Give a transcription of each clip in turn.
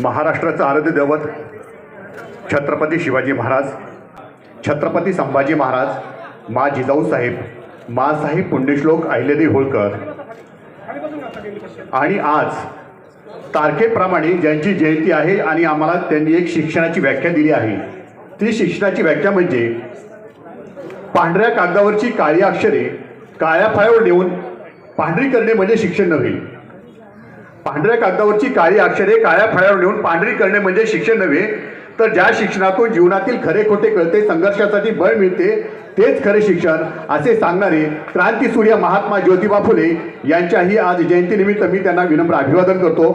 महाराष्ट्राचं आराध्य दैवत छत्रपती शिवाजी महाराज छत्रपती संभाजी महाराज मा जिजाऊ साहेब मासाहेब पुण्यश्लोक अहिल्यादेवी होळकर. आणि आज तारखेप्रमाणे ज्यांची जयंती आहे आणि आम्हाला त्यांनी एक शिक्षणाची व्याख्या दिली आहे. ती शिक्षणाची व्याख्या म्हणजे पांढऱ्या कागदावरची काळी अक्षरे काळ्या फळ्यावर नेऊन पांढरी करणे म्हणजे शिक्षण नव्हे. पांढऱ्या कागदावरची काळी अक्षरे काळ्या फळ्यावर नेऊन पांढरी करणे म्हणजे शिक्षण नव्हे. तर ज्या शिक्षणातून जीवनातील खरे खोटे कळते संघर्षासाठी बळ मिळते तेच खरे शिक्षण असे सांगणारे क्रांतीसूर्य महात्मा ज्योतिबा फुले यांच्याही आज जयंतीनिमित्त मी त्यांना विनम्र अभिवादन करतो.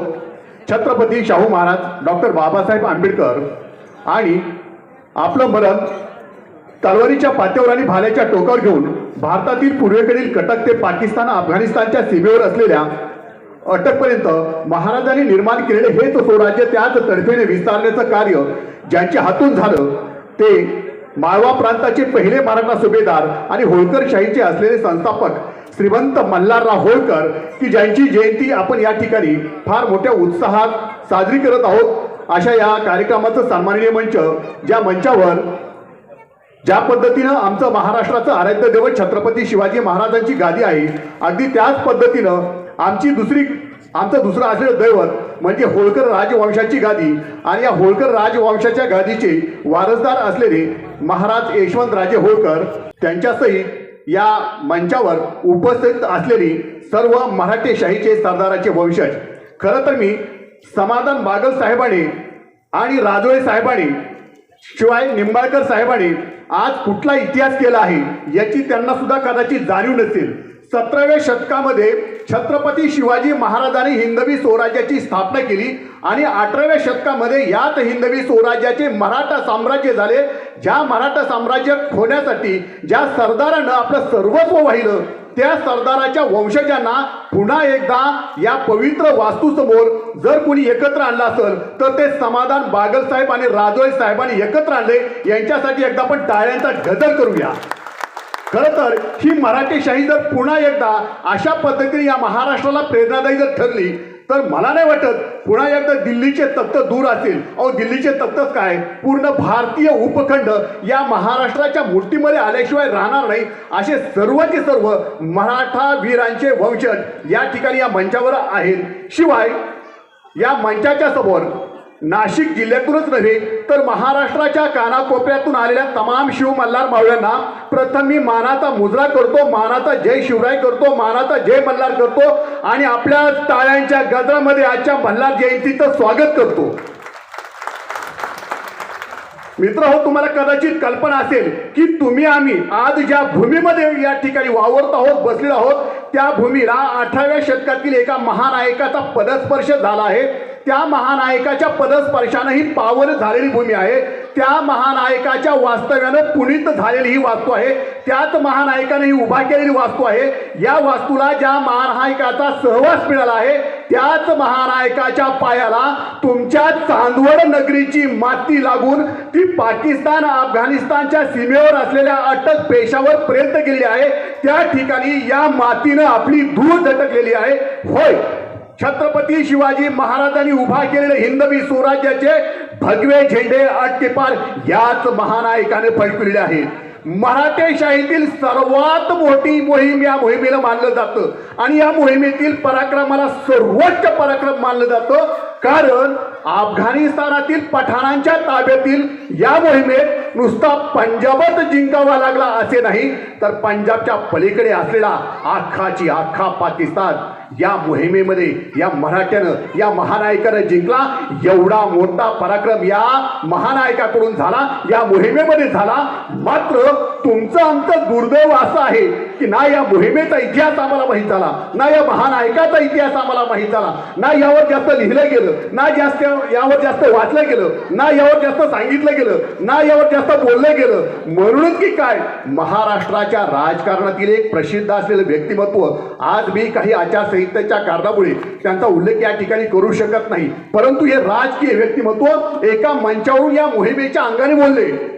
छत्रपती शाहू महाराज डॉक्टर बाबासाहेब आंबेडकर आणि आपलं मरण तलवारीच्या पात्यावर आणि भाल्याच्या टोकावर घेऊन भारतातील पूर्वेकडील कटक ते पाकिस्तान अफगाणिस्तानच्या सीमेवर असलेल्या अटकपर्यंत महाराजांनी निर्माण केलेले हेच स्वराज्य त्याच तडफेने विस्तारण्याचं कार्य ज्यांच्या हातून झालं ते माळवा प्रांताचे पहिले मराठा सुभेदार आणि होळकरशाहीचे असलेले संस्थापक श्रीमंत मल्हारराव होळकर की ज्यांची जयंती आपण या ठिकाणी फार मोठ्या उत्साहात साजरी करत आहोत अशा या कार्यक्रमाचं सन्माननीय मंच ज्या मंचावर ज्या पद्धतीनं आमचं महाराष्ट्राचं आराध्य दैवत छत्रपती शिवाजी महाराजांची गादी आहे अगदी त्याच पद्धतीनं आमची दुसरी आमचं दुसरं असलेलं दैवत म्हणजे होळकर राजवंशाची गादी आणि या होळकर राजवंशाच्या गादीचे वारसदार असलेले महाराज यशवंतराजे होळकर त्यांच्यासहित या मंचावर उपस्थित असलेली सर्व मराठेशाहीचे सरदाराचे वंशज. खरं तर मी समाधान बागल साहेबाने आणि राजोळे साहेबाने शिवाय निंबाळकर साहेबाने आज कुठला इतिहास केला आहे याची त्यांना सुद्धा कदाचित जाणीव नसेल. सतराव्या शतकामध्ये छत्रपती शिवाजी महाराजांनी हिंदवी स्वराज्याची स्थापना केली आणि अठराव्या शतकामध्ये यात हिंदवी स्वराज्याचे मराठा साम्राज्य झाले. ज्या मराठा साम्राज्य होण्यासाठी ज्या सरदारानं आपलं सर्वस्व वाहिलं त्या सरदाराच्या वंशजांना पुन्हा एकदा या पवित्र वास्तूसमोर जर कोणी एकत्र आणलं असेल तर ते समाधान बागल साहेब आणि राजोळे साहेबांनी एकत्र आणले. यांच्यासाठी एकदा आपण टाळ्यांचा गजर करूया. खरं तर ही मराठीशाही जर पुन्हा एकदा अशा पद्धतीने या महाराष्ट्राला प्रेरणादायी जर ठरली तर मला नाही वाटत पुन्हा एकदा दिल्लीचे तत्त्व दूर असेल. अहो दिल्लीचे तख्तच काय? पूर्ण भारतीय उपखंड या महाराष्ट्राच्या मूर्तीमध्ये आल्याशिवाय राहणार नाही असे सर्वचे सर्व मराठा वीरांचे वंशज या ठिकाणी या मंचावर आहेत. शिवाय या मंचाच्या समोर नाशिक जिल्ह्यातूनच नव्हे तर महाराष्ट्राच्या कानाकोपऱ्यातून आलेल्या तमाम शिव मल्हार मावळ्यांना प्रथम मी मानाचा मुजरा करतो मानाचा जय शिवराय करतो मानाचा जय मल्हार करतो आणि आपल्या टाळ्यांच्या गजरामध्ये आजच्या मल्हार जयंतीचं स्वागत करतो. मित्र हो तुम्हाला कदाचित कल्पना असेल की तुम्ही आम्ही आज ज्या भूमीमध्ये या ठिकाणी वावरत आहोत बसलेलो आहोत त्या भूमीला अठराव्या शतकातील एका महानायकाचा पदस्पर्श झाला आहे. त्या महानायकाच्या पदस्पर्शानं ही पावन झालेली भूमी आहे. त्या महानायकाच्या वास्तव्यानं पुनीत झालेली ही वास्तू आहे. त्याच महानायकाने ही उभा केलेली वास्तू आहे. या वास्तूला ज्या महानायकाचा सहवास मिळाला आहे त्याच महानायकाच्या पायाला तुमच्या चांदवड नगरीची माती लागून ती पाकिस्तान अफगाणिस्तानच्या सीमेवर असलेल्या अटक पेशावर पर्यंत गेली आहे. त्या ठिकाणी या मातीनं आपली धूळ झटकलेली आहे. होय छत्रपती शिवाजी महाराजांनी उभा केलेले हिंदवी स्वराज्याचे भगवे झेंडे अटकेपार याच महानायकाने फडकविले आहेत. मराठेशाहीतील सर्वात मोठी मोहीम या मोहिमेला मानलं जातं. आणि या मोहिमेतील पराक्रमाला सर्वोच्च पराक्रम मानलं जातं. कारण अफगाणिस्तानातील पठाणांच्या ताब्यातील या मोहिमेत नुसता पंजाबच जिंकावा लागला असे नाही तर पंजाबच्या पलीकडे असलेला आखाची आखा पाकिस्तान या मोहिमेमध्ये या मराठ्यानं या महानायकानं जिंकला. एवढा मोठा पराक्रम या महानायकाकडून झाला या मोहिमेमध्ये झाला. मात्र तुमचं आमचं दुर्दैव असं आहे की ना या मोहिमेचा इतिहास आम्हाला माहीत झाला ना या महानायकाचा इतिहास आम्हाला माहीत झाला ना यावर जास्त लिहिलं गेलं ना जास्त यावर जास्त वाचलं गेलं ना यावर जास्त सांगितलं गेलं ना यावर जास्त बोललं गेलं. म्हणूनच की काय महाराष्ट्राच्या राजकारणातील एक प्रसिद्ध असलेलं व्यक्तिमत्व आज मी काही आचारसंहितेच्या कारणामुळे त्यांचा उल्लेख या ठिकाणी करू शकत नाही. परंतु हे राजकीय व्यक्तिमत्व एका मंचावरून या मोहिमेच्या अंगाने बोलले.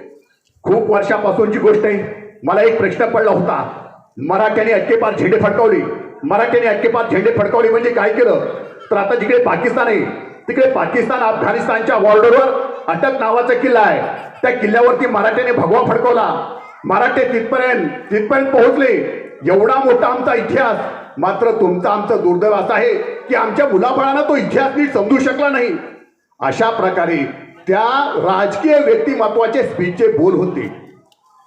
खूप वर्षापासूनची गोष्ट आहे. मला एक प्रश्न पडला होता. मराठ्याने अटकेपार झेंडे फडकावले. मराठ्याने अटकेपार झेंडे फडकावले म्हणजे काय केलं? तर आता जिकडे पाकिस्तान आहे तिकडे पाकिस्तान अफगाणिस्तानच्या बॉर्डरवर अटक नावाचा किल्ला आहे. त्या किल्ल्यावरती मराठ्याने भगवा फडकवला. मराठे तिथपर्यंत तिथपर्यंत पोहोचले. एवढा मोठा आमचा इतिहास. मात्र तुमचा आमचं दुर्दैव असं आहे की आमच्या मुलाबाळांना तो इतिहास नीट समजू शकला नाही. अशा प्रकारे त्या राजकीय व्यक्तिमत्वाचे स्पीचचे बोल होते.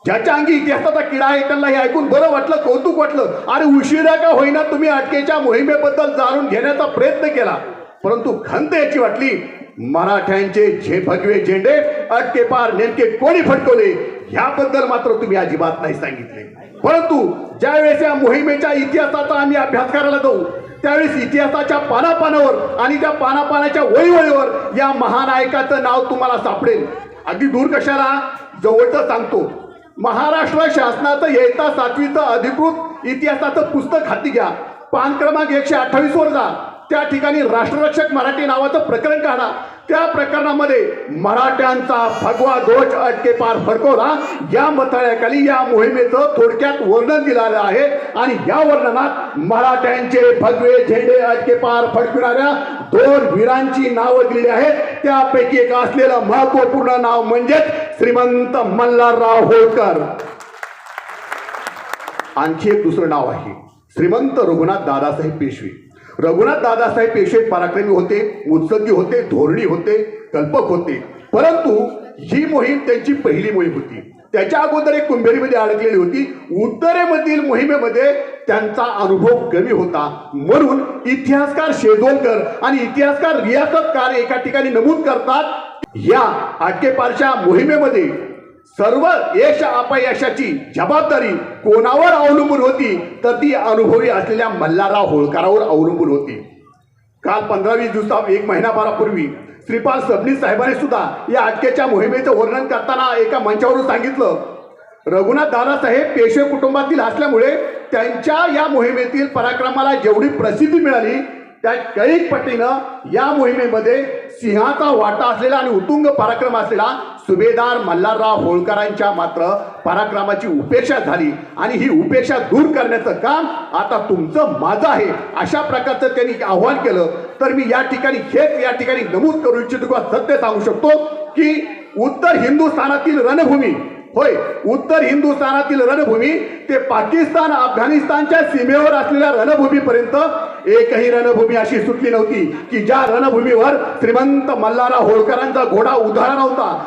ज्याच्या अंगी इतिहासाचा किडा आहे त्यांना हे ऐकून बरं वाटलं कौतुक वाटलं. अरे उशिरा का होईना तुम्ही अटकेच्या मोहिमेबद्दल जाणून घेण्याचा प्रयत्न केला. परंतु खंत याची वाटली मराठ्यांचे झे भगवे झेंडे अटके पार नेमके कोणी फटकवले? ह्याबद्दल मात्र तुम्ही अजिबात नाही सांगितले. परंतु ज्यावेळेस या मोहिमेच्या इतिहासाचा आम्ही अभ्यास करायला जाऊ त्यावेळेस इतिहासाच्या पानापानावर आणि त्या पानापानाच्या वळीवळीवर या महानायकाचं नाव तुम्हाला सापडेल. अगदी दूर कशाला? जवळचं सांगतो. महाराष्ट्र शासनाचं येता सातवीचं अधिकृत इतिहासाचं पुस्तक हाती घ्या. पान क्रमांक एकशे अठ्ठावीसवर जा. त्या ठिकाणी राष्ट्ररक्षक मराठी नावाचं प्रकरण काढा. त्या प्रकरणामध्ये मराठ्यांचा भगवा ध्वज अटके पार फडकवला. या मथळ्याखाली या मोहिमेचं थोडक्यात वर्णन दिलेलं आहे. आणि या वर्णनात मराठ्यांचे भगवे झेंडे अटके पार फडकविणाऱ्या दोन वीरांची नावं दिली आहेत. त्यापैकी एक असलेलं महत्त्वपूर्ण नाव म्हणजेच श्रीमंत मल्हारराव होळकर. आणखी एक दुसरं नाव आहे. श्रीमंत रघुनाथ दादासाहेब पेशवे. रघुनाथ दादासाहेब पेशवे पराक्रमी होते उत्संगी होते धोरणी होते कल्पक होते. परंतु ही मोहीम त्यांची पहिली मोहीम होती त्याच्या अगोदर एक कुंभेरीमध्ये अडकलेली होती. उत्तरेमधील मोहिमेमध्ये त्यांचा अनुभव कमी होता. म्हणून इतिहासकार शेजोलकर आणि इतिहासकार रियासतकार एका ठिकाणी नमूद करतात या आटकेपारच्या मोहिमेमध्ये सर्व यश अपयशाची जबाबदारी कोणावर अवलंबून होती तर ती अनुभवी असलेल्या मल्हारराव होळकरावर अवलंबून होती. काल पंधरा वीस दिवसा एक महिनाभरापूर्वी श्रीपाल सबनीस साहेबांनी सुद्धा या अटकेच्या मोहिमेचं वर्णन करताना एका मंचावरून सांगितलं रघुनाथ दादासाहेब पेशवे कुटुंबातील असल्यामुळे त्यांच्या या मोहिमेतील पराक्रमाला जेवढी प्रसिद्धी मिळाली त्या कैक पटीनं या मोहिमेमध्ये सिंहाचा वाटा असलेला आणि उतुंग पराक्रम असलेला सुभेदार मल्हारराव होळकरांच्या मात्र पराक्रमाची उपेक्षा झाली. आणि ही उपेक्षा दूर करण्याचं काम आता तुमचं माझं आहे अशा प्रकारचं त्यांनी आव्हान केलं. तर मी या ठिकाणी हेच या ठिकाणी नमूद करू इच्छितो किंवा सत्य सांगू शकतो की उत्तर हिंदुस्थानातील रणभूमी होय उत्तर हिंदुस्थानातील रणभूमी ते पाकिस्तान अफगाणिस्तानच्या सीमेवर असलेल्या रणभूमीपर्यंत एकही रणभूमी अशी सुटली नव्हती की ज्या रणभूमीवर श्रीमंत मल्हारा होळकरांचा घोडा उधारा नव्हता.